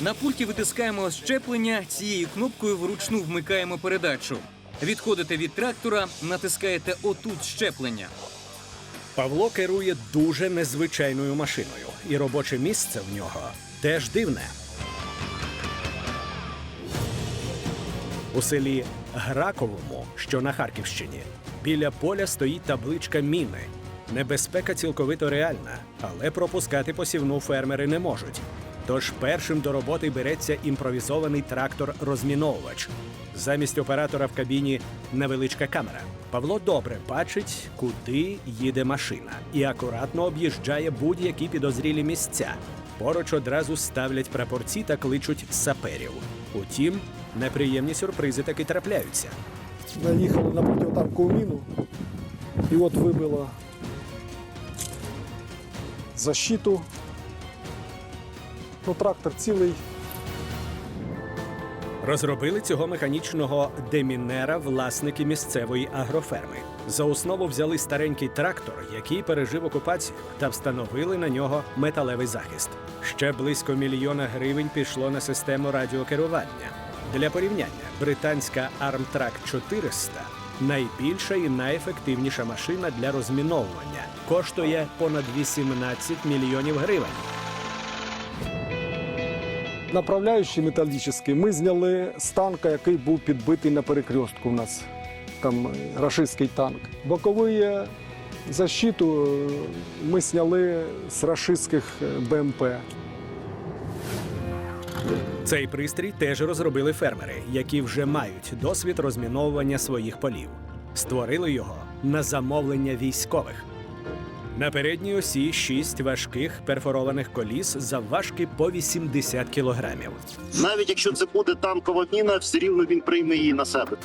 На пульті витискаємо щеплення, цією кнопкою вручну вмикаємо передачу. Відходите від трактора, натискаєте отут щеплення. Павло керує дуже незвичайною машиною, і робоче місце в нього теж дивне. У селі Граковому, що на Харківщині, біля поля стоїть табличка міни. Небезпека цілковито реальна, але пропускати посівну фермери не можуть. Тож першим до роботи береться імпровізований трактор-розміновувач. Замість оператора в кабіні невеличка камера. Павло добре бачить, куди їде машина, і акуратно об'їжджає будь-які підозрілі місця. Поруч одразу ставлять прапорці та кличуть саперів. Утім, неприємні сюрпризи таки трапляються. Наїхали на протитанкову міну і от вибило защиту. Ну, трактор цілий. Розробили цього механічного демінера власники місцевої агроферми. За основу взяли старенький трактор, який пережив окупацію, та встановили на нього металевий захист. Ще близько мільйона гривень пішло на систему радіокерування. Для порівняння, британська Armtrack 400 найбільша і найефективніша машина для розміновування. Коштує понад 18 мільйонів гривень. Направляючий металічний ми зняли з танка, який був підбитий на перекрестку у нас. Там е, рашистський танк. Боковий защиту е, ми зняли з рашистських е, БМП. Цей пристрій теж розробили фермери, які вже мають досвід розміновування своїх полів. Створили його на замовлення військових. На передній осі шість важких перфорованих коліс завважки по 80 кілограмів. Навіть якщо це буде танкова міна, все рівно він прийме її на себе.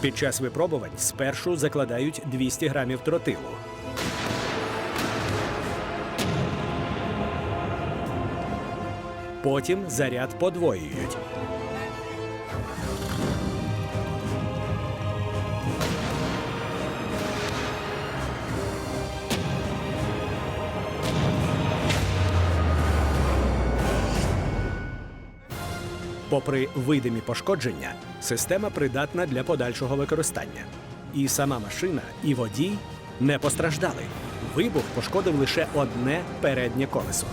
Під час випробувань спершу закладають 200 грамів тротилу. Потім заряд подвоюють. Попри видимі пошкодження, система придатна для подальшого використання. І сама машина, і водій не постраждали. Вибух пошкодив лише одне переднє колесо.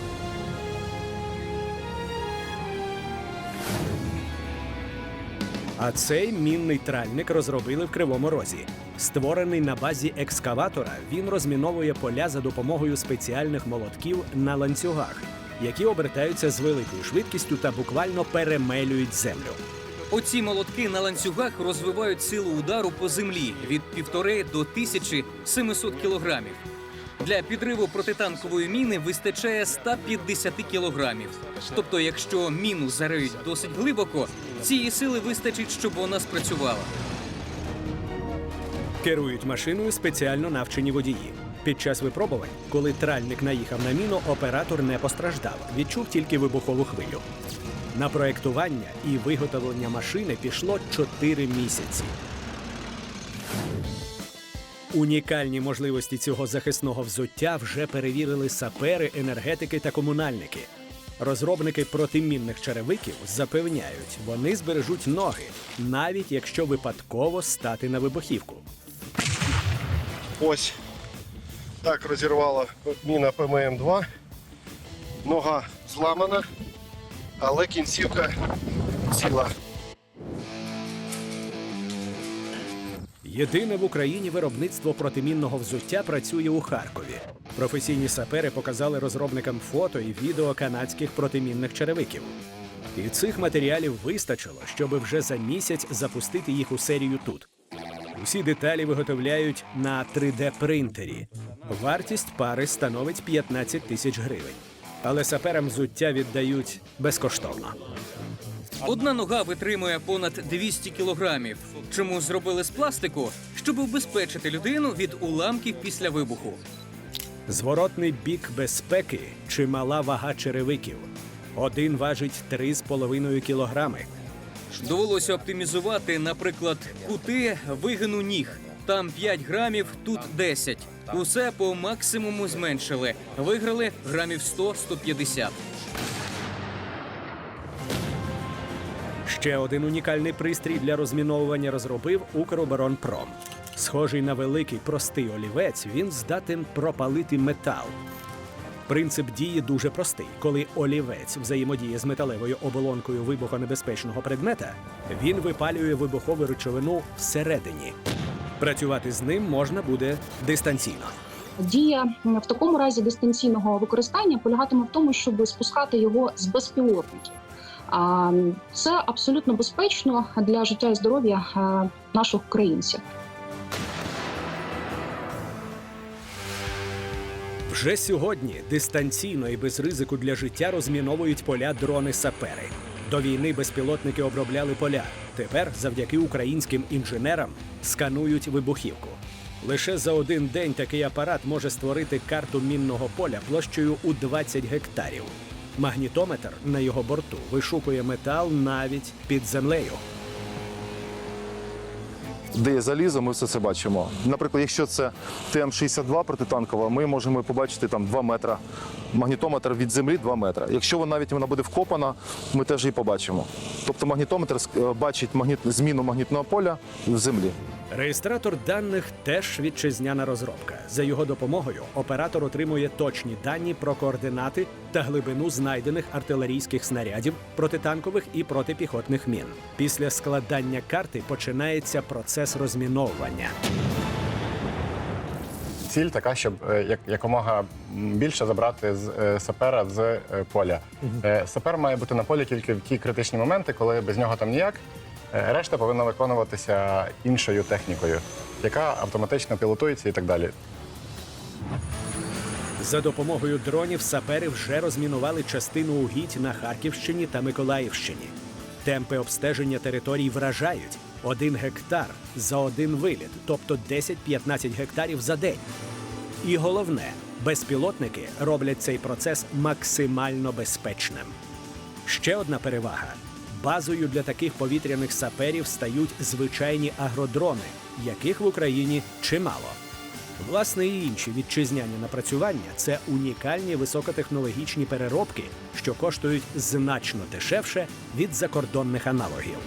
А цей мінний тральник розробили в Кривому Розі. Створений на базі екскаватора, він розміновує поля за допомогою спеціальних молотків на ланцюгах, які обертаються з великою швидкістю та буквально перемелюють землю. Оці молотки на ланцюгах розвивають силу удару по землі від півтори до 1700 кілограмів. Для підриву протитанкової міни вистачає 150 кілограмів. Тобто, якщо міну зариють досить глибоко, цієї сили вистачить, щоб вона спрацювала. Керують машиною спеціально навчені водії. Під час випробувань, коли тральник наїхав на міну, оператор не постраждав, відчув тільки вибухову хвилю. На проектування і виготовлення машини пішло 4 місяці. Унікальні можливості цього захисного взуття вже перевірили сапери, енергетики та комунальники. Розробники протимінних черевиків запевняють, вони збережуть ноги, навіть якщо випадково стати на вибухівку. Ось так розірвала міна ПММ-2. Нога зламана, але кінцівка ціла. Єдине в Україні виробництво протимінного взуття працює у Харкові. Професійні сапери показали розробникам фото і відео канадських протимінних черевиків. І цих матеріалів вистачило, щоб вже за місяць запустити їх у серію тут. Усі деталі виготовляють на 3D-принтері. Вартість пари становить 15 тисяч гривень. Але саперам взуття віддають безкоштовно. Одна нога витримує понад 200 кілограмів. Чому зробили з пластику? Щоб убезпечити людину від уламків після вибуху. Зворотний бік безпеки чимала вага черевиків. Один важить 3,5 кілограми. Довелося оптимізувати, наприклад, кути вигину ніг. Там 5 грамів, тут 10. Усе по максимуму зменшили. Виграли грамів 100-150. Ще один унікальний пристрій для розміновування розробив Укроборонпром. Схожий на великий простий олівець, він здатен пропалити метал. Принцип дії дуже простий. Коли олівець взаємодіє з металевою оболонкою вибухонебезпечного предмета, він випалює вибухову речовину всередині. Працювати з ним можна буде дистанційно. Дія в такому разі дистанційного використання полягатиме в тому, щоб спускати його з безпілотників. Це абсолютно безпечно для життя і здоров'я е, наших українців. Вже сьогодні дистанційно і без ризику для життя розміновують поля дрони-сапери. До війни безпілотники обробляли поля. Тепер, завдяки українським інженерам, сканують вибухівку. Лише за один день такий апарат може створити карту мінного поля площею у 20 гектарів. Магнітометр на його борту вишукує метал навіть під землею. Де є залізо, ми все це бачимо. Наприклад, якщо це ТМ-62 протитанкова, ми можемо побачити там 2 метра. Магнітометр від землі 2 метра. Якщо вона навіть вона буде вкопана, ми теж її побачимо. Тобто магнітометр е, бачить магніт, зміну магнітного поля в землі. Реєстратор даних теж вітчизняна розробка. За його допомогою оператор отримує точні дані про координати та глибину знайдених артилерійських снарядів, протитанкових і протипіхотних мін. Після складання карти починається процес розміновування. Ціль така, щоб е, як, якомога більше забрати з е, сапера з е, поля. Е, Сапер має бути на полі тільки в ті критичні моменти, коли без нього там ніяк. Е, Решта повинна виконуватися іншою технікою, яка автоматично пілотується і так далі. За допомогою дронів сапери вже розмінували частину угідь на Харківщині та Миколаївщині. Темпи обстеження територій вражають один гектар за один виліт, тобто 10-15 гектарів за день. І головне, безпілотники роблять цей процес максимально безпечним. Ще одна перевага: базою для таких повітряних саперів стають звичайні агродрони, яких в Україні чимало. Власне, і інші вітчизняні напрацювання це унікальні високотехнологічні переробки, що коштують значно дешевше від закордонних аналогів.